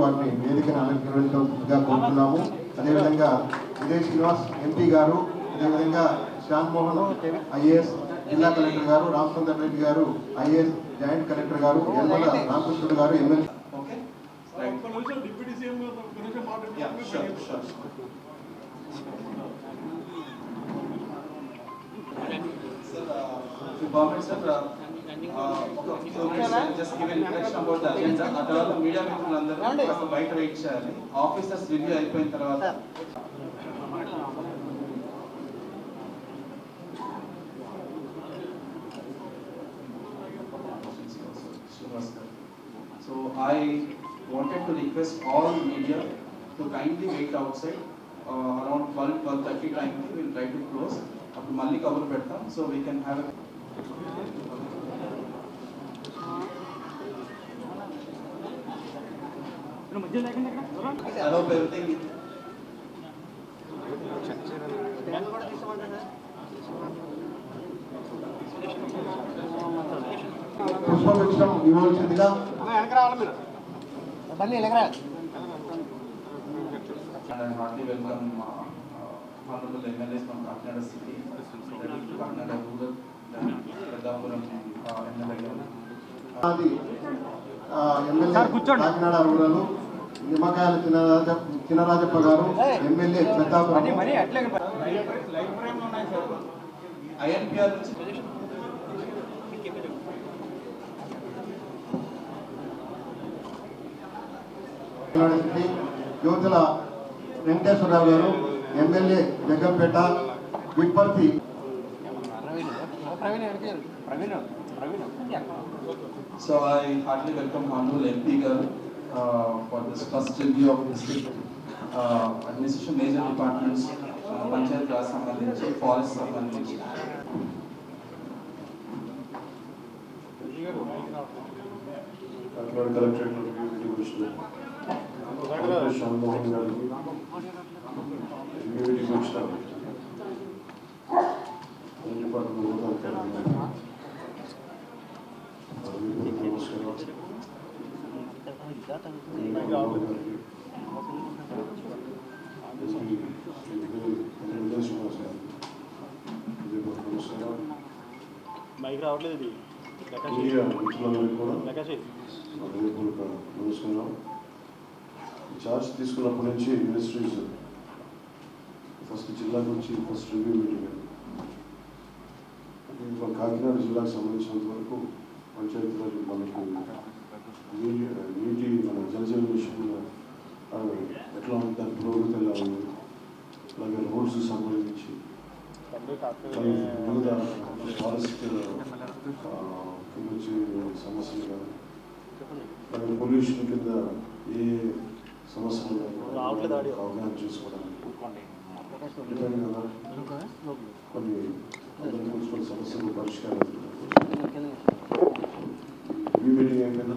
వారిని వేదికను అలంకరించగా కోరుతున్నాము. అదేవిధంగా విజయ్ శ్రీనివాస్ ఎంపీ గారు అదేవిధంగా శ్యామ్ మోహన్ ఐఏఎస్ జిల్లా కలెక్టర్ గారు రామచంద్ర రెడ్డి గారు ఐఏఎస్ జాయింట్ కలెక్టర్ గారు యనమల రామకృష్ణుడు గారు ఎమ్మెల్యే ఒక minutes, just give an introduction about the agenda. ఆ తర్వాత మీడియా మిత్రులందరూ కాస్త బయట వెయిట్ చేయాలి ఆఫీసర్స్ రివ్యూ అయిపోయిన తర్వాత So I wanted to request all media to kindly wait outside uh, around 12, 12:30 time we will try to close. అప్పుడు మళ్ళీ కబుర్ పెడతాం సో వీ కెన్ హ్యావ్ పుష్పవృక్షం ఇవ్వవలసిందిగా and I heartily welcome uh, uh, honorable MLAs from Kakinada city, Kakinada rural, then Pedapuram uh, MLA గారు. అది ఆ, MLA Kakinada rural Nimmakayala Chinaraja Chinarajappa గారు ఎమ్మెల్యే పెద్దాపురం. యువతుల వెంకటేశ్వరరావు గారు MLA Jaggampeta Vipparthi. I heartily welcome Honorable MP Garu uh, Uh, for this custody of district uh, administration major departments, panchayat raj sambandhinchi, forest sambandhinchi. Katkar collectorate review mike రావట్లేదు ఇది. నమస్కారం. ఈ charge తీసుకున్నప్పటి నుంచి ministries first జిల్లాకు వచ్చి first review meeting Kakinada జిల్లాకు సంబంధించినంత వరకు పంచాయతీరాజ్ మనకు నీటి మన జలజీవన మిషన్ ఆ, ఎట్లా ఉంది దాని పురోగతి ఎలా ఉంది? అలాగే రోడ్స్ సంబంధించి మరి వివిధ ఫారెస్ట్ ఆ, కింద వచ్చే సమస్యలు కానీ పొల్యూషన్ కింద ఏ సమస్యలు. అవగాహన చేసుకోవడానికి. కొన్ని కొన్ని సమస్యలు పరిష్కారం birbirinin yanında